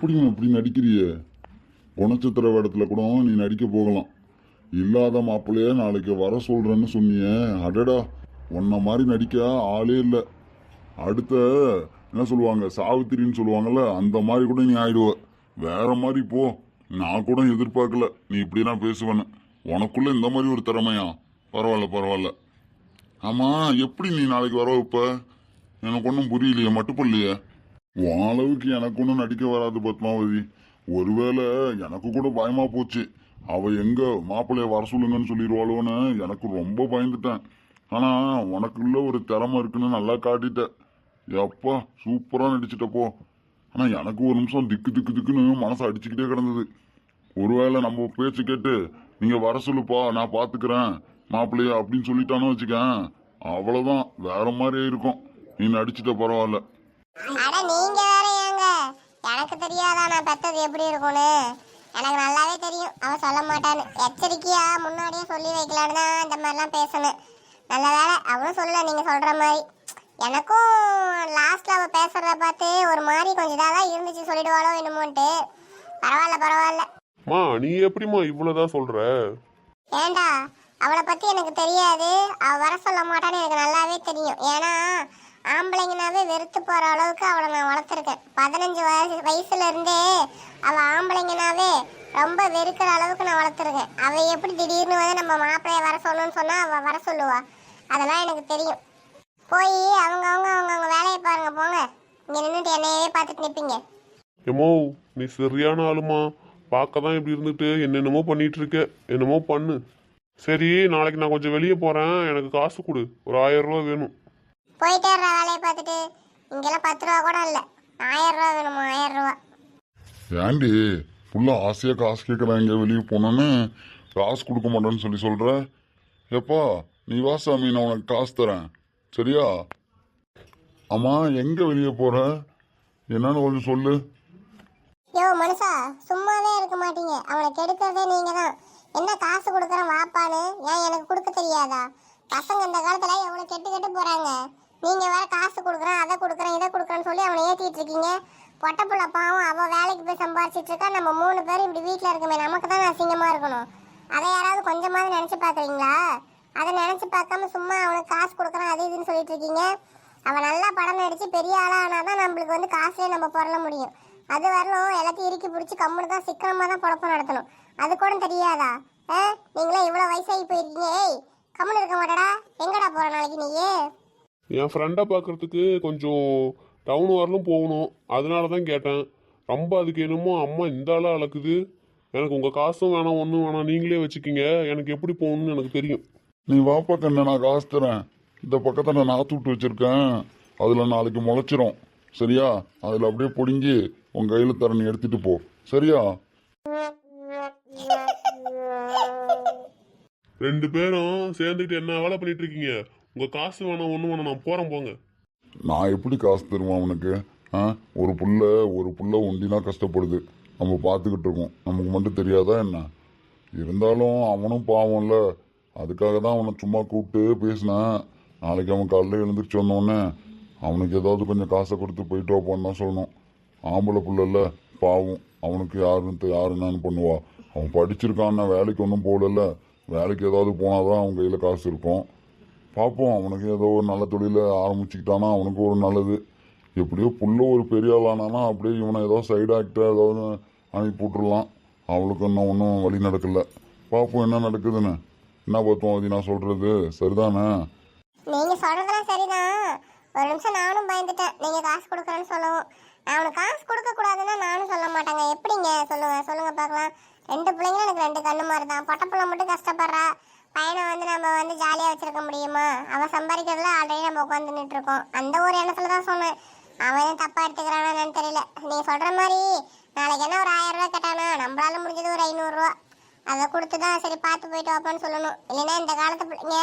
எப்படி இப்படி நடிக்கிறியே? குணச்சித்திர வேடத்தில் கூட நீ நடிக்க போகலாம். இல்லாத மாப்பிள்ளைய நாளைக்கு வர சொல்கிறேன்னு சொன்னியே. அடடா உன்ன மாதிரி நடிக்க ஆளே இல்லை. அடுத்த என்ன சொல்லுவாங்க சாவித்திரின்னு சொல்லுவாங்கல்ல அந்த மாதிரி கூட நீ ஆயிடுவ. வேற மாதிரி போ. நான் கூட எதிர்பார்க்கல. நீ இப்படிலாம் பேசுவேன்னு. உனக்குள்ள இந்த மாதிரி ஒரு திறமையா? பரவாயில்ல பரவாயில்ல. ஆமாம் எப்படி நீ நாளைக்கு வர வைப்ப? எனக்கு ஒன்றும் புரியலையே மட்டுப்படலையே? உன் அளவுக்கு எனக்கு ஒன்றும் நடிக்க வராது பத்மாவதி. ஒருவேளை எனக்கு கூட பயமா போச்சு. அவ எங்க மாப்பிள்ளைய வர சொல்லுங்கன்னு சொல்லிடுவாளோன்னு எனக்கு ரொம்ப பயந்துட்டேன். ஆனா உனக்குள்ள ஒரு திறமை இருக்குன்னு நல்லா காட்டிட்ட. எப்பா சூப்பரா நடிச்சிட்டப்போ ஆனா எனக்கு ஒரு நிமிஷம் திக்கு திக்கு திக்குன்னு மனசு அடிச்சுக்கிட்டே கிடந்தது. ஒருவேளை நம்ம பேச்சு கேட்டு நீங்க வர சொல்லுப்பா நான் பாத்துக்கிறேன் மாப்பிள்ளைய அப்படின்னு சொல்லிட்டானு வச்சுக்கேன். அவ்வளவுதான். வேற மாதிரியே இருக்கும். நீ நடிச்சிட்ட பரவாயில்ல. அட நீங்க வேற ஏங்க? எனக்கு தெரியாதா நான் பெத்தது எப்படி இருக்கும்னு? எனக்கு நல்லாவே தெரியும். அவன் சொல்ல மாட்டான்னு. எச்சரிக்கையா முன்னாடியே சொல்லி வைக்கலான்னு தான் இந்த மாதிரிலாம் பேசணும். நல்ல வேலை அவனும் சொல்லல நீங்க சொல்ற மாதிரி. எனக்கும் லாஸ்ட்ல அவ பேசுறத பார்த்து ஒரு மாதிரி கொஞ்சம் இதாக தான் இருந்துச்சு சொல்லிடுவாளோ என்னமோன்ட்டு. பரவாயில்ல பரவாயில்ல. மா நீ எப்படிம்மா இவ்வளோதான் சொல்ற? ஏண்டா? அவளை பத்தி எனக்கு தெரியாது. அவ வர சொல்ல மாட்டான்னு எனக்கு நல்லாவே தெரியும். ஏன்னா ஆம்பளைங்கனாவே வெறுத்து போகிற அளவுக்கு அவளை நான் வளர்த்துருக்கேன். பதினஞ்சு வயசு வயசுலேருந்தே அவள் ஆம்பளைங்கனாவே ரொம்ப வெறுக்கிற அளவுக்கு நான் வளர்த்துருக்கேன். அவள் எப்படி திடீர்னு வந்து நம்ம மாப்பிள்ளைய வர சொல்லணும்னு சொன்னால் அவள் வர சொல்லுவா. அதெல்லாம் எனக்கு தெரியும். போய் அவங்க அவங்க அவங்க அவங்க வேலையை பாருங்க போங்க. இங்கே நின்றுட்டு என்னையவே பார்த்துட்டு நிற்பீங்க எமோ நீ சரியான ஆளுமா? பார்க்க தான் இப்படி இருந்துட்டு என்னென்னமோ பண்ணிட்டு இருக்க என்னமோ பண்ணு. சரி நாளைக்கு நான் கொஞ்சம் வெளியே போகிறேன் எனக்கு காசு கொடு. ஒரு ஆயிரம் ரூபா வேணும். போயிட்டே இருற வேலையை பார்த்துட்டு இங்கெல்லாம் பத்து ரூபா கூட இல்லை. ஆயிரம் ரூபா வேணுமா? ஆயிரம் ரூபா. ஏண்டி புள்ள ஆசையா காசு கேட்குறாங்க வெளியே போனோன்னு காசு கொடுக்க மாட்டேன்னு சொல்லி சொல்ற? எப்பா நீ வா சாமி நான் உனக்கு காசு தரேன். சரியா? அம்மா எங்க வெளியே போற? என்னன்னு கொஞ்சம் சொல்லு. யோ மனுஷா சும்மாவே இருக்க மாட்டீங்க. அவனை கெடுக்கிறதே நீங்க தான் என்ன காசு கொடுக்குறேன் வாப்பான்னு? ஏன் எனக்கு கொடுக்க தெரியாதா? பசங்க இந்த காலத்துல எவ்வளவு கெட்டு கெட்டு போறாங்க. நீங்கள் வேறு காசு கொடுக்குறேன் அதை கொடுக்குறேன் இதை கொடுக்குறேன்னு சொல்லி அவனை ஏற்றிட்டு இருக்கீங்க. பொட்டப்புள்ள பாவம் அவள் வேலைக்கு போய் சம்பாரிச்சிட்டு இருக்கா. நம்ம மூணு பேரும் இப்படி வீட்டில் இருக்கமே நமக்கு தான் அசிங்கமாக இருக்கணும். அதை யாராவது கொஞ்சமாவது நினச்சி பார்க்குறீங்களா? அதை நினச்சி பார்க்காம சும்மா அவனுக்கு காசு கொடுக்குறான் அது இதுன்னு சொல்லிட்டு இருக்கீங்க. அவன் நல்லா படம் நடித்து பெரிய ஆளாக ஆனால் தான் நம்மளுக்கு வந்து காசே நம்ம பொருள முடியும். அது வரணும் எல்லாத்தையும் இறுக்கி பிடிச்சி கம்முனு தான் சிக்கனமாக தான் பொழப்பம் நடத்தணும். அது கூட தெரியாதா? ஆ? நீங்களே இவ்வளோ வயசாகி போயிருக்கீங்க. ஏய் கம்முனு இருக்க மாட்டடா. எங்கடா போகிற நாளைக்கு நீயே? என் ஃப்ரெண்டை பார்க்கறதுக்கு கொஞ்சம் டவுன் வரலும் போகணும். அதனால தான் கேட்டேன். ரொம்ப அதுக்கு என்னமோ அம்மா இந்த ஆளாக அளக்குது எனக்கு உங்கள் காசும் வேணாம் ஒன்றும் வேணாம். நீங்களே வச்சுக்கிங்க. எனக்கு எப்படி போகணும்னு எனக்கு தெரியும். நீ வாப்பா கண்ணு நான் காசு தரேன். இந்த பக்கத்தில் நாற்று விட்டு வச்சிருக்கேன். அதில் நாளைக்கு முளைச்சிரும். சரியா? அதில் அப்படியே பிடுங்கி உன் கையில் தர நீ எடுத்துட்டு போ. சரியா? ரெண்டு பேரும் சேர்ந்துக்கிட்டு என்ன வேலை பண்ணிட்டு இருக்கீங்க? உங்கள் காசு வேணாம் ஒன்று வேணாம் நான் போகிறேன் போங்க. நான் எப்படி காசு தருவேன் அவனுக்கு ஆ? ஒரு புள்ள ஒரு புள்ள ஒண்டினா கஷ்டப்படுது. நம்ம பார்த்துக்கிட்டு இருக்கோம். நமக்கு மட்டும் தெரியாதா என்ன? இருந்தாலும் அவனும் பாவம்ல. அதுக்காக தான் அவனை சும்மா கூப்பிட்டு பேசினேன். நாளைக்கு அவன் காலையில் எழுந்திரிச்சு வந்தோடனே அவனுக்கு ஏதாவது கொஞ்சம் காசை கொடுத்து போயிட்டு வாப்பான்னு தான் சொல்லணும். ஆம்பளை புள்ளல்ல பாவம். அவனுக்கு யாருன்னு யாரு என்னன்னு பண்ணுவா? அவன் படிச்சிருக்கான்னா வேலைக்கு ஒன்றும் போகல வேலைக்கு ஏதாவது போனாதான் அவன் கையில் காசு இருக்கும். பார்ப்போம். அவனுக்கு ஏதோ ஒரு நல்ல தொழிலை ஆரம்பிச்சுக்கிட்டானா அவனுக்கு ஒரு நல்லது. எப்படியோ புள்ள ஒரு பெரிய ஆளானானா அப்படியே இவனை ஏதோ சைடு ஆக்டர் ஏதாவது அனுப்பி விட்டுறலாம் அவளுக்கு இன்னும் ஒன்றும் வழி நடக்கல. பார்ப்போம் என்ன நடக்குதுன்னு. என்ன பார்த்தோம் அது நான் சொல்கிறது சரிதானே? நீங்க சொல்றதெல்லாம் சரிதான். ஒரு நிமிஷம் நானும் பயந்துட்டேன். நீங்க காசு கொடுக்குறேன்னு சொல்லவும். நான் அவனுக்கு காசு கொடு கூடாதுன்னா நானும் சொல்ல மாட்டேங்க எப்படிங்க சொல்லுங்க சொல்லுங்க பார்க்கலாம் ரெண்டு பிள்ளைங்களும் எனக்கு ரெண்டு கண்ணு மாதிரி தான் பொட்ட பிள்ளை மட்டும் கஷ்டப்படுறா பையனை வந்து நம்ம வந்து ஜாலியாக வச்சிருக்க முடியுமா? அவன் சம்பாதிக்கிறதுல ஆல்ரெடி நம்ம உட்காந்துட்டு இருக்கோம் அந்த ஒரு எண்ணத்துல தான் சொன்னேன். அவன் தப்பா எடுத்துக்கிறானா என்னன்னு தெரியல. நீ சொல்ற மாதிரி நாளைக்கு என்ன ஒரு ஆயிரம் ரூபாய் கேட்டானா? நம்மளால முடிஞ்சது ஒரு ஐநூறுரூவா அதை கொடுத்து தான் சரி பார்த்து போயிட்டு வாப்பான்னு சொல்லணும். இல்லைன்னா இந்த காலத்து பிள்ளைங்க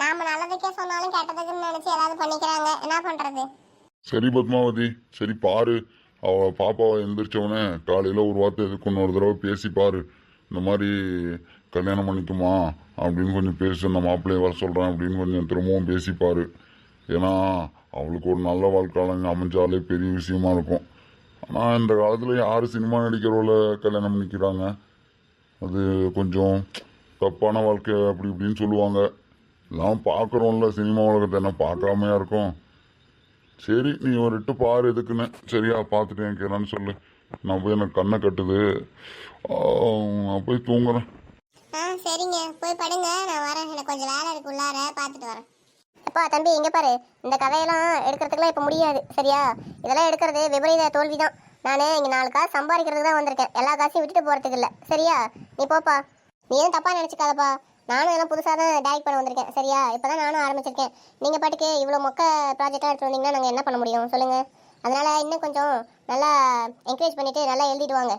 நாம நல்லதுக்கே சொன்னாலும் கெட்டதுக்குன்னு நினைச்சு ஏதாவது பண்ணிக்கிறாங்க. என்ன பண்றது? சரி பத்மாவதி சரி பாரு. அவ பாப்பாவை எந்திரிச்சவனே காலையில் ஒரு வார்த்தை எதுக்கு இன்னொரு தடவை பேசி பாரு. இந்த மாதிரி கல்யாணம் பண்ணிக்குமா? அப்படின்னு கொஞ்சம் பேசு அந்த மாப்பிள்ளையை வர சொல்கிறேன் அப்படின்னு கொஞ்சம் திரும்பவும் பேசிப்பார். ஏன்னா அவளுக்கு ஒரு நல்ல வாழ்க்கை அமைஞ்சாலே பெரிய விஷயமா இருக்கும். ஆனால் இந்த காலத்தில் யார் சினிமா நடிக்கிறவள கல்யாணம் பண்ணிக்கிறாங்க? அது கொஞ்சம் தப்பான வாழ்க்கை அப்படி இப்படின்னு சொல்லுவாங்க. எல்லாம் பார்க்குறோம்ல சினிமா உலகத்தை என்ன பார்க்காமையா இருக்கும்? சரி நீ ஒரு இட்டு பாரு எதுக்குன்னு. சரியா பார்த்துட்டு எனக்கு என்னன்னு சொல்லு. நான் போய் எனக்கு கண்ணை கட்டுது. நான் போய் தூங்குறேன். உள்ளார பார்த்துட்டு வரேன். அப்பா தம்பி இங்க பாரு. இந்த கதையெல்லாம் எடுக்கிறதுக்குலாம் இப்போ முடியாது சரியா? இதெல்லாம் எடுக்கிறது விபரீத தோல்வி தான் நான் இங்கே நாலு காசு சம்பாதிக்கிறதுக்கு தான் வந்திருக்கேன். எல்லா காசையும் விட்டுட்டு போகிறதுக்கு இல்லை சரியா? நீ போப்பா. நீ எதுவும் தப்பாக நினச்சிக்காதப்பா. நானும் எல்லாம் புதுசாக தான் டைரக்ட் பண்ண வந்திருக்கேன் சரியா? இப்போ தான் நானும் ஆரம்பிச்சிருக்கேன். நீங்கள் பாட்டுக்கு இவ்வளோ மொக்க ப்ராஜெக்டாக எடுத்து வந்தீங்கன்னா நாங்கள் என்ன பண்ண முடியும்? சொல்லுங்கள் அதனால் இன்னும் கொஞ்சம் நல்லா என்கரேஜ் பண்ணிவிட்டு நல்லா எழுதிட்டு வாங்க.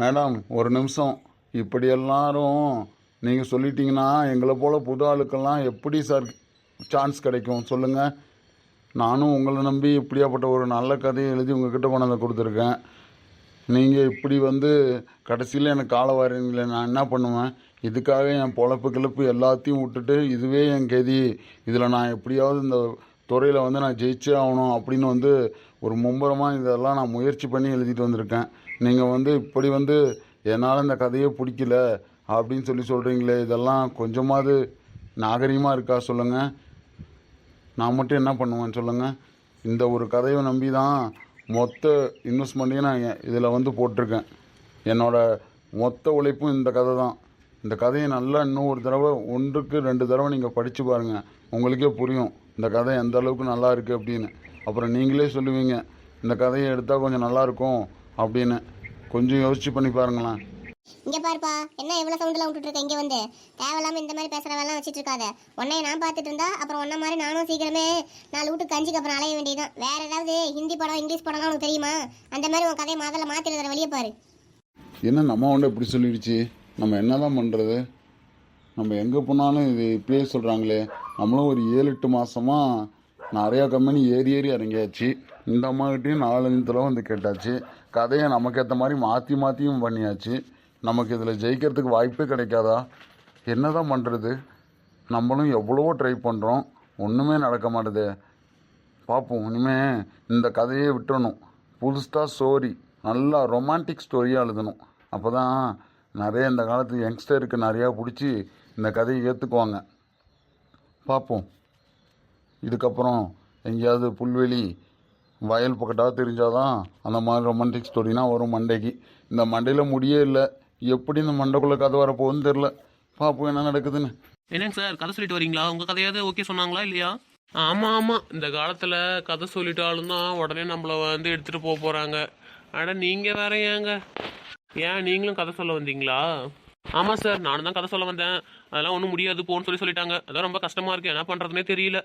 மேடம் ஒரு நிமிஷம். இப்படி எல்லாரும் நீங்கள் சொல்லிட்டீங்கன்னா எங்களை போல் புது ஆளுக்கெல்லாம் எப்படி சார் சான்ஸ் கிடைக்கும்? சொல்லுங்கள் நானும் உங்களை நம்பி இப்படியாப்பட்ட ஒரு நல்ல கதையை எழுதி உங்ககிட்ட கொண்டாந்து கொடுத்துருக்கேன். நீங்கள் இப்படி வந்து கடைசியில் எனக்கு காலை வரீங்களே நான் என்ன பண்ணுவேன்? இதுக்காக என் பொழப்பு கிளப்பு எல்லாத்தையும் விட்டுட்டு இதுவே என் கதி. இதில் நான் எப்படியாவது இந்த துறையில் வந்து நான் ஜெயிச்சே ஆகணும் அப்படின்னு வந்து ஒரு மும்பரமாக இதெல்லாம் நான் முயற்சி பண்ணி எழுதிட்டு வந்திருக்கேன். நீங்கள் வந்து இப்படி வந்து என்னால் இந்த கதையே பிடிக்கல. அப்படின்னு சொல்லி சொல்கிறீங்களே இதெல்லாம் கொஞ்சமாவது நாகரிகமாக இருக்கா சொல்லுங்கள் நான் மட்டும் என்ன பண்ணுவேன் சொல்லுங்கள் இந்த ஒரு கதையை நம்பி தான் மொத்த இன்வெஸ்ட்மெண்ட்டையும் நான் இதில் வந்து போட்டிருக்கேன். என்னோடய மொத்த உழைப்பும் இந்த கதை தான். இந்த கதையை நல்லா இன்னும் ஒரு தடவை ஒன்றுக்கு ரெண்டு தடவை நீங்கள் படித்து பாருங்கள் உங்களுக்கே புரியும் இந்த கதை எந்த அளவுக்கு நல்லா இருக்குது அப்படின்னு. அப்புறம் நீங்களே சொல்லுவீங்க இந்த கதையை எடுத்தால் கொஞ்சம் நல்லாயிருக்கும் அப்படின்னு. கொஞ்சம் யோசிச்சு பண்ணி பாருங்களேன். இங்க பாருப்பா என்ன எவ்வளவு சவுண்ட்ல விட்டுட்டு இருக்க இங்க வந்து. தேவையில்லாம இந்த மாதிரி பேசுற வச்சுட்டு வச்சிட்டு இருக்காத உன்னைய நான் பார்த்துட்டு இருந்தா அப்புறம் உன்ன மாதிரி நானும் சீக்கிரமே நாலு வீட்டு கஞ்சிக்கு அப்புறம் அலைய வேண்டியதுதான். வேற ஏதாவது ஹிந்தி படம் இங்கிலீஷ் படம்லாம் உனக்கு தெரியுமா? அந்த மாதிரி உன் கதையை முதல்ல மாத்தி எழுதுற வழியை பாரு. என்ன நம்ம ஒன்று இப்படி சொல்லிடுச்சு? நம்ம என்ன தான் பண்ணுறது நம்ம எங்கே போனாலும் இது இப்படியே சொல்கிறாங்களே நம்மளும் ஒரு ஏழு எட்டு மாதமாக நிறையா கம்பெனி ஏறி ஏறி இறங்கியாச்சு. இந்த அம்மாக்கிட்டையும் நாலஞ்சு தடவை வந்து கேட்டாச்சு. கதையை நமக்கு ஏற்ற மாதிரி மாற்றி மாற்றியும் பண்ணியாச்சு. நமக்கு இதில் ஜெயிக்கிறதுக்கு வாய்ப்பே கிடைக்காதா? என்ன தான் பண்ணுறது நம்மளும் எவ்வளவோ ட்ரை பண்ணுறோம் ஒன்றுமே நடக்க மாட்டேதே. பார்ப்போம் இனிமே இந்த கதையே விட்டுறணும். புதுசாக ஸ்டோரி நல்லா ரொமான்டிக் ஸ்டோரியாக எழுதணும். அப்போ தான் நிறைய இந்த காலத்து யங்ஸ்டருக்கு நிறையா பிடிச்சி இந்த கதையை ஏற்றுக்குவாங்க பார்ப்போம் இதுக்கப்புறம் எங்கேயாவது புல்வெளி வயல் பக்கட்டாக தெரிஞ்சாதான் அந்த மாதிரி ரொமான்டிக் ஸ்டோரினா வரும் மண்டைக்கு. இந்த மண்டையில் முடியே இல்லை. எப்படி இந்த மண்டக்குள்ள கதை வரப்போகுதுன்னு தெரில பார்ப்போம் என்ன நடக்குதுன்னு. என்னங்க சார் கதை சொல்லிட்டு வரீங்களா? உங்க கதையாவது ஓகே சொன்னாங்களா இல்லையா? ஆமா ஆமா. இந்த காலத்துல கதை சொல்லிட்டாலும் தான் உடனே நம்மள வந்து எடுத்துட்டு போக போறாங்க. அட நீங்க வேற ஏங்க? ஏன் நீங்களும் கதை சொல்ல வந்தீங்களா? ஆமா சார் நானும் தான் கதை சொல்ல வந்தேன். அதெல்லாம் ஒன்றும் முடியாது போன்னு சொல்லி சொல்லிட்டாங்க. அதான் ரொம்ப கஷ்டமா இருக்கு. என்ன பண்றதுனே தெரியல.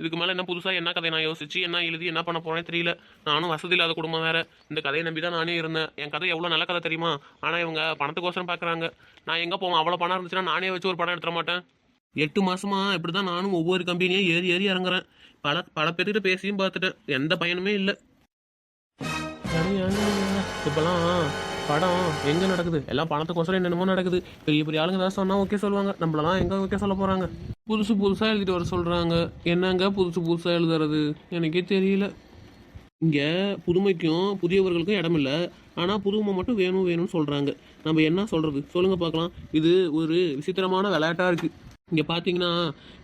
இதுக்கு மேலே என்ன புதுசாக என்ன கதை நான் யோசிச்சு என்ன எழுதி என்ன பண்ண போறேன்னு தெரியல. நானும் வசதி இல்லாத குடும்பம் வேற. இந்த கதையை நம்பி தான் நானே இருந்தேன். என் கதை எவ்வளோ நல்ல கதை தெரியுமா? ஆனால் இவங்க பணத்துக்கோசரம் பார்க்குறாங்க நான் எங்கே போவேன்? அவ்வளோ பணம் இருந்துச்சுன்னா நானே வச்சு ஒரு படம் எடுத்துட மாட்டேன். எட்டு மாசமா இப்படிதான் நானும் ஒவ்வொரு கம்பெனியும் ஏறி ஏறி இறங்குறேன். பல பல பேர்கிட்ட பேசியும் பார்த்துட்டேன். எந்த பயனுமே இல்லை. இப்பெல்லாம் படம் எங்க நடக்குது? எல்லாம் பணத்துக்கோசரம் என்னென்னமோ நடக்குது. பெரிய பெரிய ஆளுங்க ஏதாவது சொன்னா ஓகே சொல்லுவாங்க. நம்மளலாம் எங்க ஓகே சொல்ல போறாங்க? புதுசு புதுசா எழுதிட்டு வர சொல்றாங்க. என்னங்க புதுசு புதுசா எழுதுறது? எனக்கே தெரியல. இங்க புதுமைக்கும் புதியவர்களுக்கும் இடம் இல்லை ஆனா புதுமை மட்டும் வேணும் வேணும்னு சொல்றாங்க. நம்ம என்ன சொல்றது? சொல்லுங்க பார்க்கலாம். இது ஒரு விசித்திரமான விளையாட்டா இருக்கு. இங்கே பார்த்தீங்கன்னா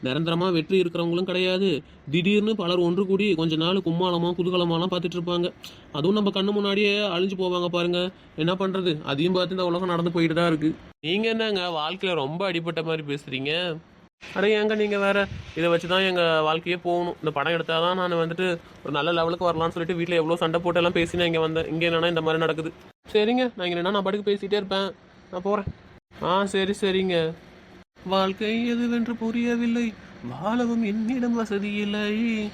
நிரந்தரமாக வெற்றி இருக்கிறவங்களும் கிடையாது. திடீர்னு பலர் ஒன்று கூடி கொஞ்ச நாள் கும்மாளமாக குதூகலமாலாம் பார்த்துட்டு இருப்பாங்க. அதுவும் நம்ம கண்ணு முன்னாடியே அழிஞ்சு போவாங்க பாருங்க. என்ன பண்ணுறது அதையும் பார்த்து இந்த உலகம் நடந்து போயிட்டு தான் இருக்குது நீங்கள் என்னங்க வாழ்க்கையில் ரொம்ப அடிபட்ட மாதிரி பேசுகிறீங்க அட ஏங்க நீங்கள் வேறு இதை வச்சு தான் எங்கள் வாழ்க்கையே போகணும். இந்த படம் எடுத்தால் தான் நான் வந்துட்டு ஒரு நல்ல லெவலுக்கு வரலாம்னு சொல்லிட்டு வீட்டில் எவ்வளோ சண்டை போட்டு எல்லாம் பேசி நான் இங்கே வந்தேன். இங்கே என்னென்னா இந்த மாதிரி நடக்குது. சரிங்க நான் இங்கே நான் படுக்க பேசிகிட்டே இருப்பேன். நான் போகிறேன் ஆ சரி சரிங்க. வாழ்க்கை எதுவென்று புரியவில்லை. வாழவும் என்னிடம் வசதி இல்லை.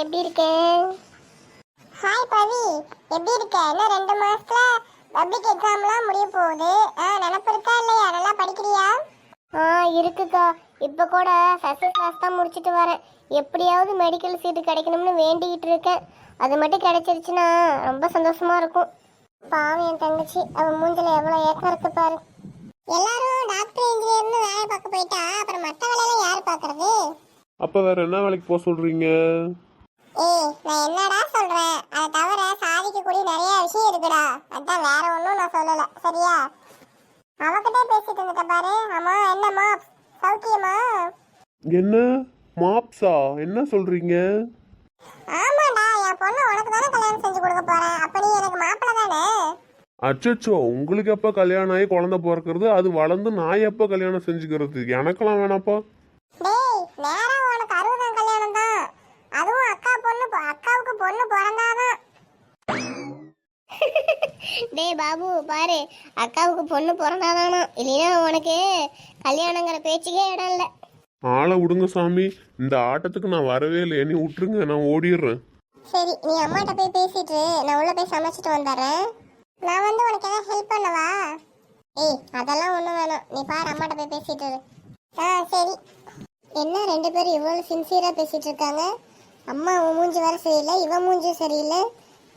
எப்படி இருக்க? ஹாய் பவி எப்படி இருக்க? இன்னும் ரெண்டு மாசத்துல பப்ளிக் எக்ஸாம்லாம் முடிய போகுது. ஆ நினப்பு இருக்கா இல்லையா? நல்லா படிக்கிறியா? ஆ இருக்குக்கா. இப்போ கூட ஃபர்ஸ்ட் கிளாஸ் தான் முடிச்சுட்டு வரேன். எப்படியாவது மெடிக்கல் சீட்டு கிடைக்கணும்னு வேண்டிக்கிட்டு இருக்கேன். அது மட்டும் கிடைச்சிருச்சுன்னா ரொம்ப சந்தோஷமா இருக்கும். பாவம் என் தங்கச்சி. அவன் மூஞ்சில எவ்வளோ ஏக்கம் இருக்கு பாரு. எல்லாரும் டாக்டர் இன்ஜினியர்னு வேலை பார்க்க போயிட்டா? அப்புறம் மற்ற வேலையெல்லாம் யார் பார்க்கறது? அப்போ வேற என்ன வேலைக்கு போக சொல்றீங்க? ஏய் நான் என்னடா சொல்றேன் அதை தவிர சாதிக்கக்கூடிய நிறைய விஷயம் இருக்குடா. அதான் வேற ஒன்றும் நான் சொல்லல. சரியா? அவகிட்டே பேசிட்டு இருந்துட்ட பாரு. அம்மா என்னம்மா சௌக்கியமா? என்ன? மாப்ஸா? என்ன சொல்றீங்க? ஆமாடா என் பொண்ணு உனக்கு தானே கல்யாணம் செஞ்சு கொடுக்க போறேன். அப்ப நீ எனக்கு மாப்பிள்ள தானே? அச்சச்சோ உங்களுக்கு எப்போ கல்யாணம் ஆகி குழந்தை பிறக்கிறது அது வளர்ந்து நான் எப்போ கல்யாணம் செஞ்சுக்கிறது எனக்கெல்லாம் வேணாப்பா. டேய் நேரா உனக்கு அறுபதாம் கல்யாணம் தான் அதுவும் அக்கா பொண்ணு பொ- அக்காவுக்கு பொண்ணு பிறந்தாதான் டேய் பாபு பாரு. அக்காவுக்கு பொண்ணு பிறந்தாதானா? இல்லைன்னா உனக்கு கல்யாணங்கிற பேச்சுக்கே இடம் இல்லை. ஆளை விடுங்க சாமி. இந்த ஆட்டத்துக்கு நான் வரவே இல்லை என்னை விட்டுருங்க நான் ஓடிடுறேன். சரி நீ அம்மாட்ட போய் பேசிட்டு நான் உள்ள போய் சமைச்சிட்டு வந்துடுறேன். நான் வந்து உனக்கு ஏதாவது ஹெல்ப் பண்ணவா? ஏய் அதெல்லாம் ஒன்றும் வேணாம். நீ பாரு அம்மாட்ட போய் பேசிட்டு இரு. ஆ சரி. என்ன ரெண்டு பேரும் இவ்வளோ சின்சியராக பேசிட்டு இருக்காங்க? அம்மா உன் மூஞ்சி வர சரியில்லை இவன் மூஞ்சும் சரியில்லை.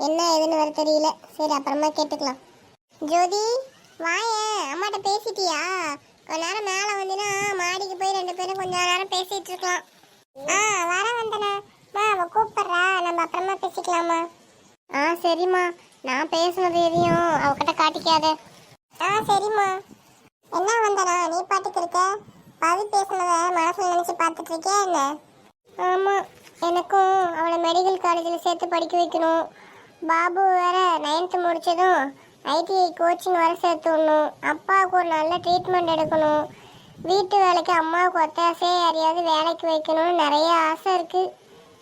என்ன ஏதுன்னு வர தெரியல. சரி அப்புறமா கேட்டுக்கலாம். ஜோதி வாயே அம்மாட்ட பேசிட்டியா? கொஞ்ச நேரம் மேலே வந்தீங்கன்னா மாடிக்கு போய் ரெண்டு பேரும் கொஞ்ச நேரம் பேசிட்டு இருக்கலாம். ஆ வர வந்தனா. மா அவ கூப்பிடுறா. நம்ம அப்புறமா பேசிக்கலாமா? ஆ சரிம்மா. நான் பேசுனது எதையும் அவகிட்ட காட்டிக்காத. ஆ சரிம்மா. என்ன வந்தனா? நீ பாட்டுக்கு இருக்க? பவி பேசுனத மனசுல நினைச்சு பார்த்துட்டு இருக்கியா என்ன? ஆமா எனக்கும் அவளை மெடிக்கல் காலேஜில் சேர்த்து படிக்க வைக்கணும். பாபு வேற நைன்த்து முடிச்சதும் ஐடிஐ கோச்சிங் வர சேர்த்து விடணும் அப்பாவுக்கு ஒரு நல்ல ட்ரீட்மெண்ட் எடுக்கணும். வீட்டு வேலைக்கு அம்மாவுக்கு ஒத்தாசையே யாரையாவது வேலைக்கு வைக்கணும்னு நிறைய ஆசை இருக்கு.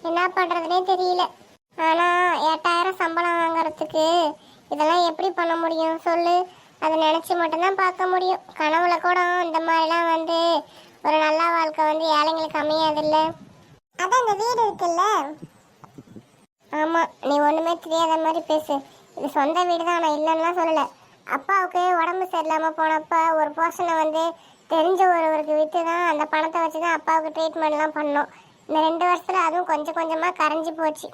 என்ன பண்ணுறதுனே தெரியல. ஆனால் எட்டாயிரம் சம்பளம் வாங்குறதுக்கு இதெல்லாம் எப்படி பண்ண முடியும் சொல்லு. அதை நினச்சி மட்டும்தான் பார்க்க முடியும். கனவுல கூட இந்த மாதிரிலாம் வந்து ஒரு நல்ல வாழ்க்கை வந்து ஏழைங்களுக்கு அமையாதில்ல. அதான் இந்த வீடு இருக்குல்ல. ஆமா நீ ஒண்ணுமே தெரியாத மாதிரி பேசு. இது சொந்த வீடு தான் நான் இல்லைன்னா சொல்லல. அப்பாவுக்கு உடம்பு சரியில்லாம போனப்ப ஒரு போர்ஷனை வந்து தெரிஞ்ச ஒருவருக்கு விற்று தான் அந்த பணத்தை வச்சு தான் அப்பாவுக்கு ட்ரீட்மெண்ட்லாம் பண்ணோம். இந்த ரெண்டு வருஷத்தில் அதுவும் கொஞ்சம் கொஞ்சமாக கரைஞ்சி போச்சு.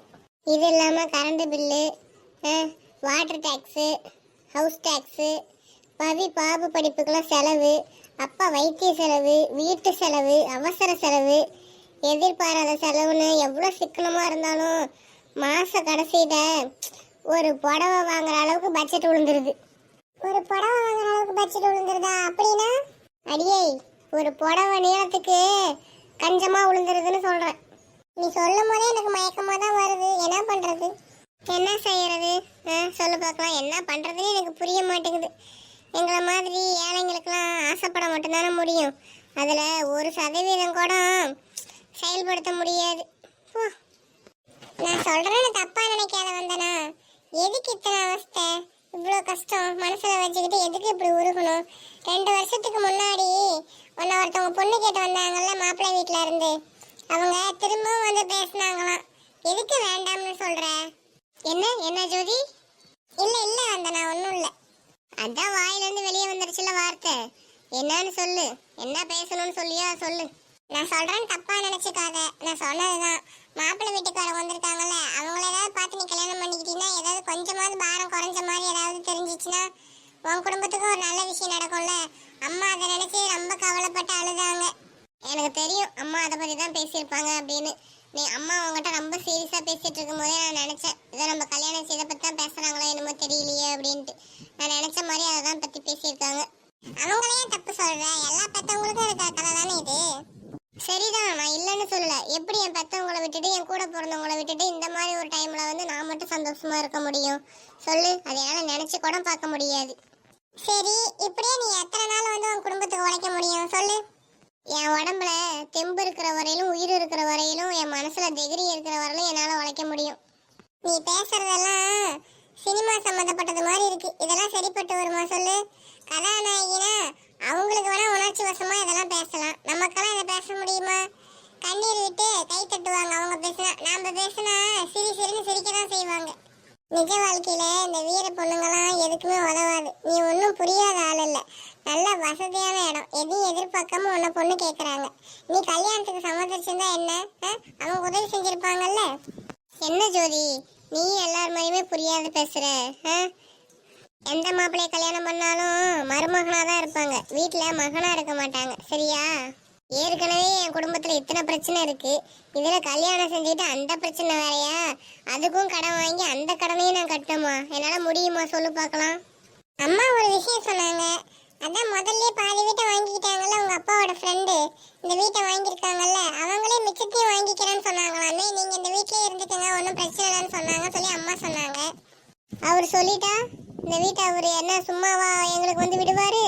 இது இல்லாமல் current bill water tax house tax Pavi Babu படிப்புக்கெல்லாம் செலவு அப்பா வைத்திய செலவு வீட்டு செலவு அவசர செலவு எதிர்பாராத செலவுன்னு எவ்வளோ சிக்கனமாக இருந்தாலும் மாத கடைசியில் ஒரு புடவை வாங்குற அளவுக்கு பட்ஜெட் விழுந்துருது ஒரு புடவை வாங்குற அளவுக்கு பட்ஜெட் விழுந்துருதா அப்படின்னா? அடியே ஒரு புடவை நீளத்துக்கு கஞ்சமாக விழுந்துருதுன்னு சொல்கிறேன் நீ சொல்லும் போதே எனக்கு மயக்கமாக தான் வருது. என்ன பண்ணுறது என்ன செய்யறது? ஆ, சொல்லு பார்க்கலாம். என்ன பண்ணுறதுன்னு எனக்கு புரிய மாட்டேங்குது. எங்களை மாதிரி ஏழைங்களுக்கெல்லாம் ஆசைப்பட மட்டும்தானே முடியும். அதில் ஒரு சதவீதம் கூட செயல்படுத்த முடியாது. ஓ நான் சொல்கிறேன்னு தப்பாக நினைக்காத வந்தனா. எதுக்கு இத்தனை அவஸ்தை? இவ்வளோ கஷ்டம். மனசில் வச்சுக்கிட்டு எதுக்கு இப்படி உருகணும்? ரெண்டு வருஷத்துக்கு முன்னாடி உன்னை ஒருத்தவங்க பொண்ணு கேட்டு வந்தாங்கல்ல மாப்பிள்ளை வீட்டில் இருந்து. அவங்க திரும்பவும் வந்து பேசினாங்களாம். எதுக்கு வேண்டாம்னு சொல்கிற என்ன? என்ன ஜோதி? இல்லை இல்லை வந்தனா ஒன்றும் இல்லை. அதான் வாயிலேருந்து வெளியே வந்துருச்சுல வார்த்தை. என்னன்னு சொல்லு. என்ன பேசணும்னு சொல்லியா சொல்லு. நான் சொல்கிறேன்னு தப்பாக நினச்சிக்காத. நான் சொன்னதுதான். மாப்பிள்ளை வீட்டுக்காரங்க வந்திருக்காங்கல்ல அவங்கள ஏதாவது பார்த்து நீ கல்யாணம் பண்ணிக்கிட்டீங்கன்னா ஏதாவது கொஞ்சமாவது பாரம் குறைஞ்ச மாதிரி ஏதாவது தெரிஞ்சிச்சுன்னா உன் குடும்பத்துக்கும் ஒரு நல்ல விஷயம் நடக்கும்ல. அம்மா அதை நினைச்சு ரொம்ப கவலைப்பட்டு அழுதாங்க. எனக்கு தெரியும் அம்மா அதை பற்றி தான் பேசியிருப்பாங்க அப்படின்னு. நீ அம்மா அவங்ககிட்ட ரொம்ப சீரியஸாக பேசிகிட்டு இருக்கும்போதே நான் நினச்சேன் இதை நம்ம கல்யாணம் செய்த பற்றி தான் பேசுகிறாங்களோ என்னமோ தெரியலையே அப்படின்ட்டு. நான் நினச்ச மாதிரி அதை தான் பற்றி பேசியிருக்காங்க. அவங்களே தப்பு சொல்கிறேன் எல்லா பெற்றவங்களுக்கும் இருக்க கதை தானே இது. சரிதான் நான் இல்லைன்னு சொல்லல. எப்படி என் பெத்தவங்களை விட்டுட்டு என் கூட பிறந்தவங்களை விட்டுட்டு இந்த மாதிரி ஒரு டைம்ல வந்து நான் மட்டும் சந்தோஷமா இருக்க முடியும்? சொல்லு அதை என்னால் நினைச்சு கூட பார்க்க முடியாது. சரி இப்படியே நீ எத்தனை நாள் வந்து உன் குடும்பத்துக்கு உழைக்க முடியும்? சொல்லு. என் உடம்புல தெம்பு இருக்கிற வரையிலும் உயிர் இருக்கிற வரையிலும் என் மனசுல திகிரி இருக்கிற வரையிலும் என்னால் உழைக்க முடியும். நீ பேசுறதெல்லாம் சினிமா சம்மந்தப்பட்டது மாதிரி இருக்கு. இதெல்லாம் சரிப்பட்டு வருமா சொல்லு? கதாநாயகினா அவங்களுக்கு வேணா உணர்ச்சி வசமா இதெல்லாம் பேசலாம். நமக்கெல்லாம் இதை பேச முடியுமா? கண்ணீர் விட்டு கை தட்டுவாங்க. அவங்க பேசினா நாம பேசினா சிரி சிரின்னு சிரிக்க தான் செய்வாங்க. நிஜ வாழ்க்கையில இந்த வீர பொண்ணுங்கெல்லாம் எதுக்குமே உதவாது. நீ ஒன்றும் புரியாத ஆள் இல்லை. நல்ல வசதியான இடம். எதையும் எதிர்பார்க்காம உன்னை பொண்ணு கேட்குறாங்க நீ கல்யாணத்துக்கு சம்மதிச்சிருந்தா என்ன? ஆ? அவங்க உதவி செஞ்சிருப்பாங்கல்ல? என்ன ஜோதி? நீ எல்லார் மாதிரியுமே புரியாத பேசுற. ஆ? எந்த மாப்பிள்ளைய கல்யாணம் பண்ணாலும் மருமகனாக தான் இருப்பாங்க. வீட்டில் மகனாக இருக்க மாட்டாங்க. சரியா? ஏற்கனவே என் குடும்பத்தில் இத்தனை பிரச்சனை இருக்குது இதில் கல்யாணம் செஞ்சுட்டு அந்த பிரச்சனை வேறையா? அதுக்கும் கடன் வாங்கி அந்த கடனையும் நான் கட்டணுமா? என்னால் முடியுமா? சொல்லு பார்க்கலாம். அம்மா ஒரு விஷயம் சொன்னாங்க. அதான் முதல்ல பாதி வீட்டை வாங்கிக்கிட்டாங்கல்ல உங்க அப்பாவோட ஃப்ரெண்டு இந்த வீட்டை வாங்கியிருக்காங்கல்ல அவங்களே மிச்சத்தையும் வாங்கிக்கிறேன்னு சொன்னாங்களாமே. நீங்கள் இந்த வீட்டிலே இருந்துட்டுங்க ஒன்றும் பிரச்சனை இல்லைன்னு சொன்னாங்க சொல்லி அம்மா சொன்னாங்க. அவர் சொல்லிட்டா? இந்த வீட்டை அவர் என்ன சும்மாவா எங்களுக்கு வந்து விடுவாரு?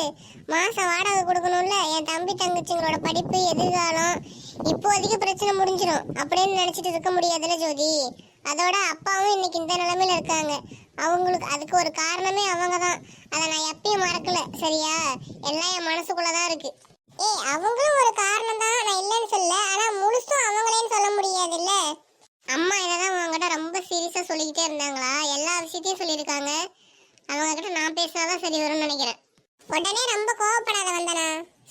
மாசம் வாடகை கொடுக்கணும்ல. என் தம்பி தங்கச்சிங்களோட படிப்பு எதிர்காலம் இப்போதைக்கு பிரச்சனை முடிஞ்சிடும் அப்படின்னு நினைச்சிட்டு இருக்க முடியாதுல்ல ஜோதி. அதோட அப்பாவும் இன்னைக்கு இந்த நிலைமையில இருக்காங்க. அவங்களுக்கு அதுக்கு ஒரு காரணமே அவங்க தான் அதை நான் எப்பயும் மறக்கல. சரியா? எல்லாம் என் மனசுக்குள்ளதான் இருக்கு. ஏய் அவங்களும் ஒரு காரணம் தான் நான் இல்லைன்னு சொல்ல ஆனா முழுசும் அவங்களேன்னு சொல்ல முடியாதுல்ல அம்மா இததான் உங்ககிட்ட ரொம்ப சீரியஸா சொல்லிக்கிட்டே இருந்தாங்களா எல்லா விஷயத்தையும் சொல்லியிருக்காங்க அவங்க கிட்ட நான் பேசினாதான் சரி வரும்னு நினைக்கிறேன் உடனே ரொம்ப கோவப்படாத வந்தனா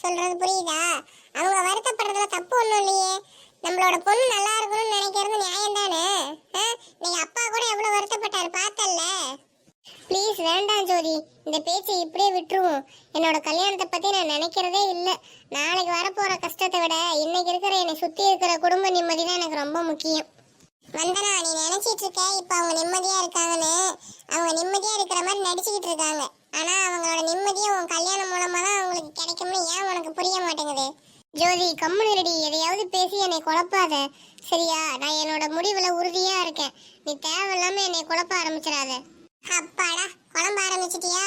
சொல்றது புரியுதா? அவங்க வருத்தப்படுறதுல தப்பு ஒன்றும் இல்லையே. நம்மளோட பொண்ணு நல்லா இருக்கணும்னு நினைக்கிறது நியாயம் தானே நீங்க அப்பா கூட எவ்வளவு வருத்தப்பட்டாரு பார்த்தல்ல? ப்ளீஸ் வேண்டாம் ஜோதி. இந்த பேச்சை இப்படியே விட்டுருவோம். என்னோட கல்யாணத்தை பத்தி நான் நினைக்கிறதே இல்லை. நாளைக்கு வரப்போற கஷ்டத்தை விட இன்னைக்கு இருக்கிற என்னை சுத்தி இருக்கிற குடும்ப நிம்மதி தான் எனக்கு ரொம்ப முக்கியம். வந்தனா நீ நினைச்சிட்டு இருக்க. இப்ப அவங்க நிம்மதியா இருக்காங்கன்னு. அவங்க நிம்மதியா இருக்கிற மாதிரி நடிச்சுக்கிட்டு இருக்காங்க. ஆனா அவங்களோட நிம்மதியும் உன் கல்யாணம் மூலமா தான் அவங்களுக்கு கிடைக்கும்னு ஏன் உனக்கு புரிய மாட்டேங்குது? ஜோதி கம்முனிரடி எதையாவது பேசி என்னை குழப்பாத. சரியா? நான் என்னோட முடிவுல உறுதியா இருக்கேன். நீ தேவையில்லாம என்னை குழப்ப ஆரம்பிச்சிடாத. அப்பாடா குழம்ப ஆரம்பிச்சிட்டியா?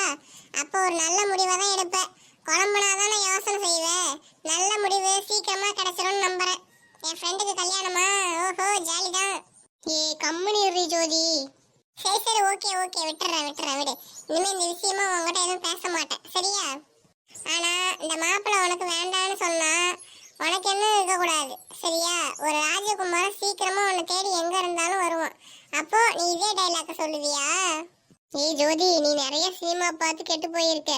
அப்போ ஒரு நல்ல முடிவை தான் எடுப்பேன் குழம்புனாதானே யோசனை செய்வேன் நல்ல முடிவு சீக்கிரமா கிடைச்சிரும்னு நம்புறேன். என் ஃப்ரெண்டுக்கு கல்யாணமா? ஓஹோ ஜாலி தான் ஏ கம்முனி ஜோதி. சரி சரி ஓகே ஓகே விட்டுறேன் விட்டுறேன் விடு. இனிமே இந்த விஷயமா உங்ககிட்ட எதுவும் பேச மாட்டேன். சரியா? ஆனா இந்த மாப்பிள்ளை உனக்கு வேண்டாம்னு சொன்னா உனக்கு என்ன இருக்கக்கூடாது? சரியா? ஒரு ராஜகுமார் சீக்கிரமா உன்னை தேடி எங்க இருந்தாலும் வருவான். அப்போ நீ இதே டைலாக்க சொல்லுவியா? ஏய் ஜோதி நீ நிறைய சினிமா பார்த்து கெட்டு போயிருக்க.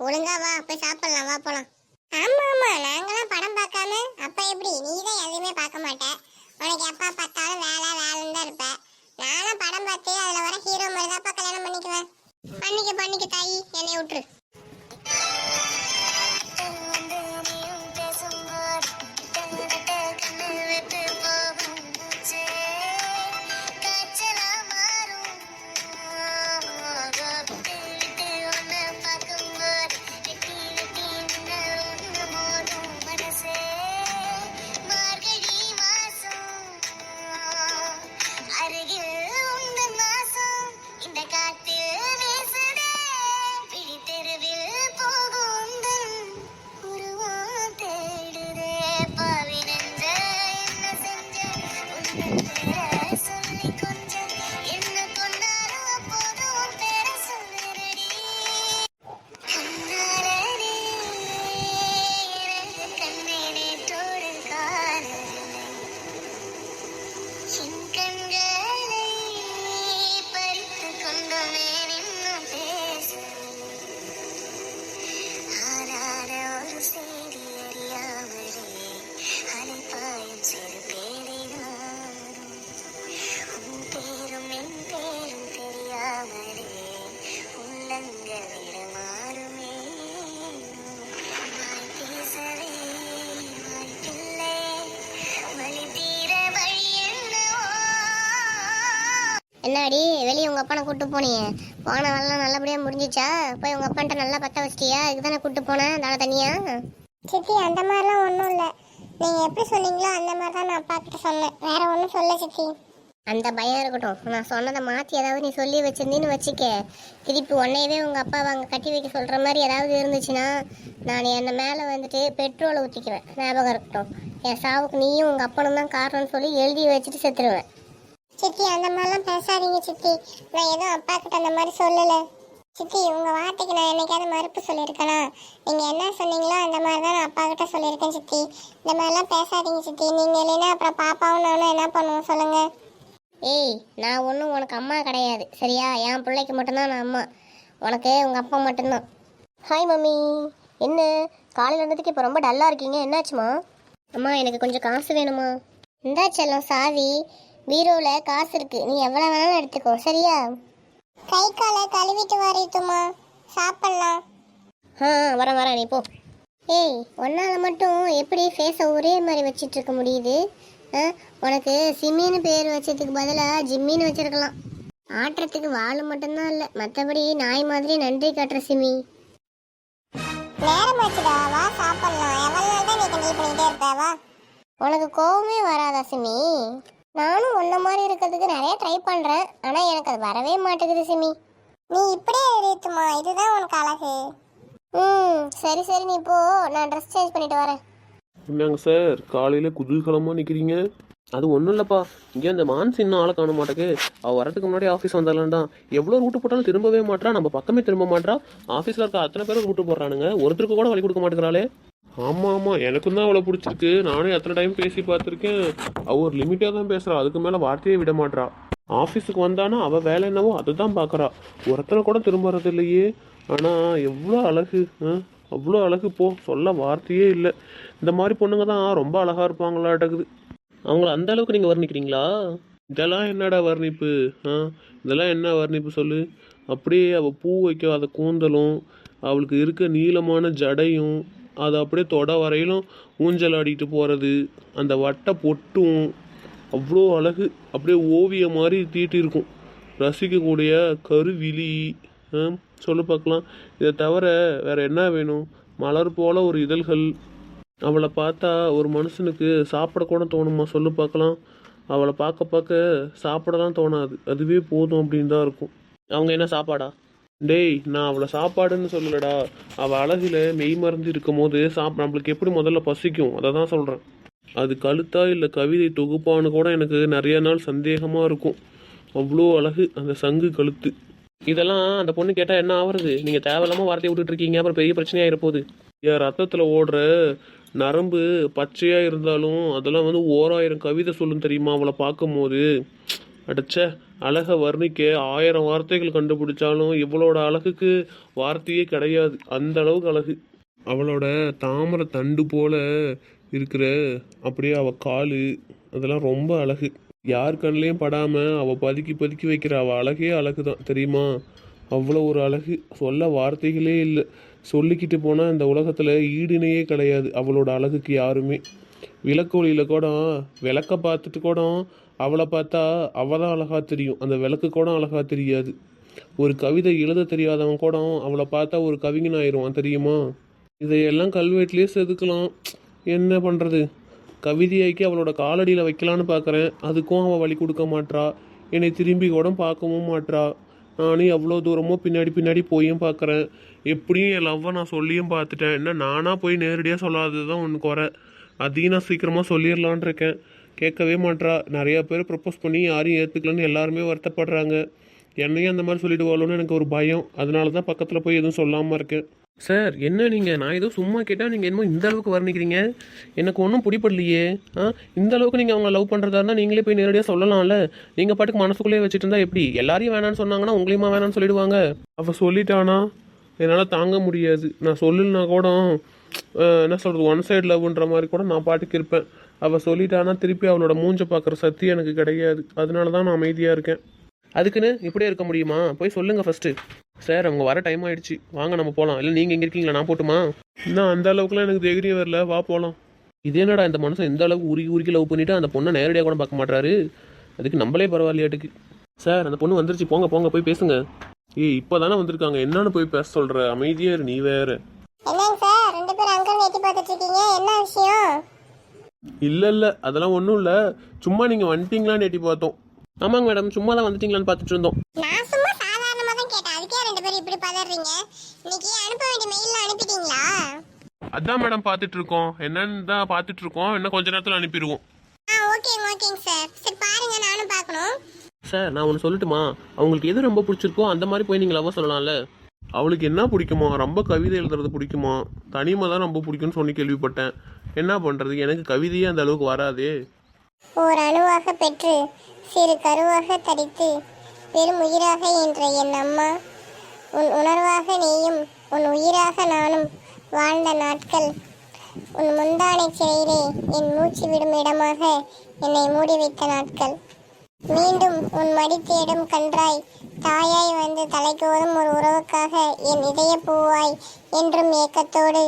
ஒழுங்கா வா போய் சாப்பிடலாம் வா போலாம். ஆமா ஆமா நாங்களாம் படம் பார்க்காம அப்ப எப்படி? நீ தான் எதுவுமே பார்க்க மாட்ட. உனக்கு எப்பா பார்த்தாலும் வேலை வேலைன்னு தான் இருப்பேன் நானும் படம் பார்த்து அதுல வர ஹீரோ மாதிரி கல்யாணம் பண்ணிக்குவேன். பண்ணிக்க பண்ணிக்க தாயி என்னை விட்டுரு. கூட்டு போனீங்க போன வேலைலாம் நல்லபடியா முடிஞ்சிச்சா? போய் உங்க அப்பன்ட்ட நல்லா பத்த வச்சிட்டியா? இதுதானே கூட்டு போனேன் தலை தனியா? சித்தி அந்த மாதிரிலாம் ஒன்றும் இல்லை. நீங்க எப்படி சொன்னீங்களோ அந்த மாதிரி தான் நான் அப்பா கிட்ட சொன்னேன். வேற ஒன்றும் சொல்ல சித்தி. அந்த பயம் இருக்கட்டும். நான் சொன்னதை மாற்றி ஏதாவது நீ சொல்லி வச்சிருந்தீன்னு வச்சுக்க. திருப்பி உன்னையவே உங்கள் அப்பா அங்கே கட்டி வைக்க சொல்கிற மாதிரி ஏதாவது இருந்துச்சுன்னா நான் என்னை மேலே வந்துட்டு பெட்ரோலை ஊற்றிக்குவேன் ஞாபகம் இருக்கட்டும். என் சாவுக்கு நீயும் உங்கள் அப்பனும் தான் காரணம்னு சொல்லி எழுதி வச்சுட்டு செத்துருவேன். சித்தி அந்த மாதிரிலாம் பேசாதீங்க சித்தி. நான் எதுவும் அப்பா கிட்ட அந்த மாதிரி சொல்லல. சித்தி உங்க வார்த்தைக்கு நான் என்னைக்காவது மறுப்பு சொல்லியிருக்கேனா? நீங்க என்ன சொன்னீங்களோ அந்த மாதிரி தான் நான் அப்பா கிட்ட சொல்லியிருக்கேன் சித்தி. இந்த மாதிரிலாம் பேசாதீங்க சித்தி. நீங்க இல்லைன்னா அப்புறம் பாப்பாவும் நானும் என்ன பண்ணுவோம் சொல்லுங்க. ஏய் நான் ஒன்றும் உனக்கு அம்மா கிடையாது சரியா? என் பிள்ளைக்கு மட்டும்தான் நான் அம்மா. உனக்கு உங்க அப்பா மட்டும்தான். Hi mummy. என்ன? காலையில் இருந்ததுக்கு இப்போ ரொம்ப டல்லாக இருக்கீங்க. என்னாச்சுமா அம்மா எனக்கு கொஞ்சம் காசு வேணுமா இந்தா செல்லம் சாவி. பீரோவில் காசு இருக்கு. நீ எவ்வளோ வேணாலும் எடுத்துக்கோ. சரியா? கை காலை கழுவிட்டு வரைத்துமா சாப்பிடலாம். ஆ வரேன் வரேன். நீ போ. ஏய் உன்னால் மட்டும் எப்படி ஃபேஸை ஒரே மாதிரி வச்சிட்டு இருக்க முடியுது? ஆ உனக்கு சிம்மின்னு பேர் வச்சதுக்கு பதிலாக ஜிம்மின்னு வச்சிருக்கலாம். ஆட்டுறதுக்கு வாள் மட்டும்தான் இல்லை. மற்றபடி நாய் மாதிரி நன்றி காட்டுற சிமி நேரம் ஆச்சுடா. வா சாப்பிடலாம். எவ்வளோ தான் நீ கண்டிப்பாக பண்ணிட்டே இருப்ப? வா. உனக்கு கோவமே வராதா சிமி நானும் உன்ன மாதிரி இருக்கிறதுக்கு நிறைய ட்ரை பண்றேன். ஆனா எனக்கு அது வரவே மாட்டேங்குது சிமி. நீ இப்படியே எழுத்துமா இதுதான் உனக்கு அழகு. ம் சரி சரி நீ போ. நான் ட்ரெஸ் சேஞ்ச் பண்ணிட்டு வரேன். என்னங்க சார்? காலையில் குதூகலமாக நிற்கிறீங்க அது ஒன்றும் இல்லைப்பா. இங்கே அந்த மான்ஸ் இன்னும் ஆளை காண மாட்டேக்கு. அவள் வரதுக்கு முன்னாடி ஆஃபீஸ் வந்தாலும் தான் எவ்வளோ ரூட்டு போட்டாலும் திரும்பவே மாட்டா நம்ம பக்கமே திரும்ப மாட்டா ஆஃபீஸில் இருக்க அத்தனை பேரும் ரூட்டு போடுறானுங்க. ஒருத்தருக்கு கூட வழி கொடுக்க மாட்டேங்கிறாளே. ஆமாம் ஆமாம் எனக்கும் தான் அவளை பிடிச்சிருக்கு. நானும் எத்தனை டைம் பேசி பார்த்துருக்கேன். அவள் ஒரு லிமிட்டாக தான் பேசுகிறா அதுக்கு மேலே வார்த்தையே விட மாட்றா. ஆஃபீஸுக்கு வந்தானா அவள் வேலை என்னவோ அதை தான் பார்க்குறா. ஒருத்தனை கூட திரும்புறது இல்லையே. ஆனால் எவ்வளோ அழகு ஆ? அவ்வளோ அழகு போ. சொல்ல வார்த்தையே இல்லை. இந்த மாதிரி பொண்ணுங்க தான் ரொம்ப அழகாக இருப்பாங்களாட்டக்குது. அவங்கள அந்த அளவுக்கு நீங்கள் வர்ணிக்கிறீங்களா? இதெல்லாம் என்னடா வர்ணிப்பு ஆ? இதெல்லாம் என்ன வர்ணிப்பு சொல்லு? அப்படியே அவள் பூ வைக்காத கூந்தலும் அவளுக்கு இருக்க நீளமான ஜடையும் அதை அப்படியே தொட வரையிலும் ஊஞ்சல் ஆடிட்டு போகிறது அந்த வட்டை பொட்டும். அவ்வளோ அழகு. அப்படியே ஓவியம் மாதிரி தீட்டியிருக்கும் ரசிக்கக்கூடிய கருவிழி. சொல்லு பார்க்கலாம். இதை தவிர வேறு என்ன வேணும்? மலர் போல ஒரு இதழ்கள். அவளை பார்த்தா ஒரு மனுஷனுக்கு சாப்பிட கூட தோணுமா? சொல்லு பார்க்கலாம். அவளை பார்க்க பார்க்க சாப்பிடலாம் தோணாது. அதுவே போதும் அப்படின்னு தான் இருக்கும். அவங்க என்ன சாப்பாடா? டேய் நான் அவளை சாப்பாடுன்னு சொல்லலடா. அவள் அழகில் மெய் மறந்து இருக்கும் போது சாப் நம்மளுக்கு எப்படி முதல்ல பசிக்கும்? அதை தான் சொல்கிறேன் அது கழுத்தா இல்லை கவிதை தொகுப்பான்னு கூட எனக்கு நிறைய நாள் சந்தேகமாக இருக்கும். அவ்வளோ அழகு அந்த சங்கு கழுத்து. இதெல்லாம் அந்த பொண்ணு கேட்டால் என்ன ஆகுறது நீங்கள் தேவையில்லாமல் வார்த்தையை விட்டுட்டு இருக்கீங்க அப்புறம் பெரிய பிரச்சனையாக இருப்போகுது என் ரத்தத்தில் ஓடுற நரம்பு பச்சையாக இருந்தாலும் அதெல்லாம் வந்து ஓராயிரம் கவிதை சொல்லும் தெரியுமா? அவளை பார்க்கும்போது. அடச்ச அழகை வர்ணிக்க ஆயிரம் வார்த்தைகள் கண்டுபிடிச்சாலும் இவளோட அழகுக்கு வார்த்தையே கிடையாது. அந்த அளவுக்கு அழகு. அவளோட தாமரை தண்டு போல இருக்கிற அப்படியே அவள் காலு அதெல்லாம் ரொம்ப அழகு. யார் கண்ணிலையும் படாமல் அவள் பதுக்கி பதுக்கி வைக்கிற அவள் அழகே அழகு தான் தெரியுமா? அவ்வளோ ஒரு அழகு. சொல்ல வார்த்தைகளே இல்லை. சொல்லிக்கிட்டு போனால் இந்த உலகத்தில் ஈடுனையே கிடையாது. அவளோட அழகுக்கு யாருமே. விளக்கொலியில் கூட விளக்க பார்த்துட்டு கூட அவளை பார்த்தா அவள் தான் அழகாக தெரியும். அந்த விளக்கு கூட அழகாக தெரியாது. ஒரு கவிதை எழுத தெரியாதவன் கூட அவளை பார்த்தா ஒரு கவிஞன் ஆயிடுவான் தெரியுமா? இதையெல்லாம் கல்வெட்டுலேயே செதுக்கலாம். என்ன பண்ணுறது கவிதையாக்கி அவளோட காலடியில் வைக்கலான்னு பார்க்குறேன் அதுக்கும் அவள் வழி கொடுக்க மாட்றா. என்னை திரும்பி கூட பார்க்கவும் மாட்றா. நானும் எவ்வளோ தூரமோ பின்னாடி பின்னாடி போயும் பார்க்குறேன் எப்படியும் என் லவ்வை நான் சொல்லியும் பார்த்துட்டேன். என்ன நானாக போய் நேரடியாக சொல்லாதது தான் ஒன்று குறை. அதையும் நான் சீக்கிரமாக சொல்லிடலான் இருக்கேன் கேட்கவே மாட்றா. நிறையா பேர் ப்ரப்போஸ் பண்ணி யாரையும் ஏற்றுக்கலன்னு எல்லாருமே வருத்தப்படுறாங்க. என்னையும் அந்த மாதிரி சொல்லிடுவாளோன்னு எனக்கு ஒரு பயம். அதனால தான் பக்கத்தில் போய் எதுவும் சொல்லாமல் இருக்கேன். சார் என்ன நீங்கள் நான் ஏதோ சும்மா கேட்டால் நீங்கள் என்னமோ இந்த அளவுக்கு வர்ணிக்கிறீங்க. எனக்கு ஒன்றும் பிடிப்படலையே ஆ? இந்த அளவுக்கு நீங்கள் அவங்கள லவ் பண்ணுறதா இருந்தால் நீங்களே போய் நேரடியாக சொல்லலாம்ல. நீங்கள் பாட்டுக்கு மனசுக்குள்ளேயே வச்சுட்டு இருந்தால் எப்படி? எல்லாரையும் வேணான்னு சொன்னாங்கன்னா உங்களையுமா வேணான்னு சொல்லிடுவாங்க. அவள் சொல்லிட்டானா? என்னால் தாங்க முடியாது. நான் சொல்லலைனா கூட என்ன சொல்கிறது ஒன் சைடு லவ்ன்ற மாதிரி கூட நான் பாட்டுக்கு இருப்பேன். அவள் சொல்லிட்டானா திருப்பி அவளோட மூஞ்ச பார்க்குற சக்தி எனக்கு கிடையாது. அதனால தான் நான் அமைதியாக இருக்கேன். அதுக்குன்னு இப்படியே இருக்க முடியுமா? போய் சொல்லுங்கள் ஃபஸ்ட்டு சார் அவங்க வர டைம் ஆயிடுச்சு. வாங்க நம்ம போகலாம் இல்லை நீங்கள் எங்கே இருக்கீங்களா? நான் போட்டுமா? இன்னும் அந்த அளவுக்குலாம் எனக்கு தைரியம் வரல. வா போகலாம் இதே என்னடா இந்த மனுஷன் இந்த அளவுக்கு உருகி உருகி லவ் பண்ணிட்டு அந்த பொண்ணை நேரடியாக கூட பார்க்க மாட்டாரு அதுக்கு நம்மளே பரவாயில்லையாட்டுக்கு. சார் அந்த பொண்ணு வந்துருச்சு. போங்க போங்க போய் பேசுங்க. ஏய் இப்போ தானே வந்திருக்காங்க. என்னன்னு போய் பேச சொல்கிற அமைதியாக இரு நீ வேறு. அங்கிள் எட்டி பார்த்துட்டு இருக்கீங்க? என்ன விஷயம்? இல்லை இல்லை அதெல்லாம் ஒன்றும் இல்லை. சும்மா நீங்கள் வந்துட்டீங்களான்னு எட்டி பார்த்தோம். ஆமாங்க மேடம் சும்மா தான் வந்துட்டீங்களான்னு பார்த்துட்டு இருந்தோம். நான் சும்மா சாதாரணமா தான் கேட்டேன். அதுக்கே ரெண்டு பேரும் இப்படி பதறீங்க? இன்னைக்கு அனுப்ப வேண்டிய மெயில்ல அனுப்பிட்டீங்களா? அதான் மேடம் பார்த்துட்டு இருக்கோம். என்னன்னு தான் பார்த்துட்டு இருக்கோம். இன்னும் கொஞ்ச நேரத்தில் அனுப்பிடுவோம். ஆ ஓகேங்க ஓகேங்க சார் சரி பாருங்க நானும் பார்க்கணும். சார் நான் ஒன்று சொல்லட்டுமா? அவங்களுக்கு எது ரொம்ப பிடிச்சிருக்கோ அந்த மாதிரி போய் நீங்கள் லவ் சொல்லலாம்ல. அவளுக்கு என்ன பிடிக்குமா ரொம்ப கவிதை எழுதுறது பிடிக்குமா தனிமை தான் ரொம்ப பிடிக்கும்னு சொல்லி கேள்விப்பட்டேன். என்ன பண்ணுறது எனக்கு கவிதையே அந்த அளவுக்கு வராதே. ஓர் அணுவாக பெற்று சிறு கருவாக தரித்து பெரும் உயிராக என்ற என் அம்மா உன் உணர்வாக நீயும் உன் உயிராக நானும் வாழ்ந்த நாட்கள் உன் முந்தானை சிறையிலே என் மூச்சு விடும் இடமாக என்னை மூடி வைத்த நாட்கள். மீண்டும் உன் மடி தேடும் கன்றாய். தாயாய் வந்து தலைக்கோதும் ஒரு உறவுக்காக என் இதய பூவாய் என்றும் ஏக்கத்தோடு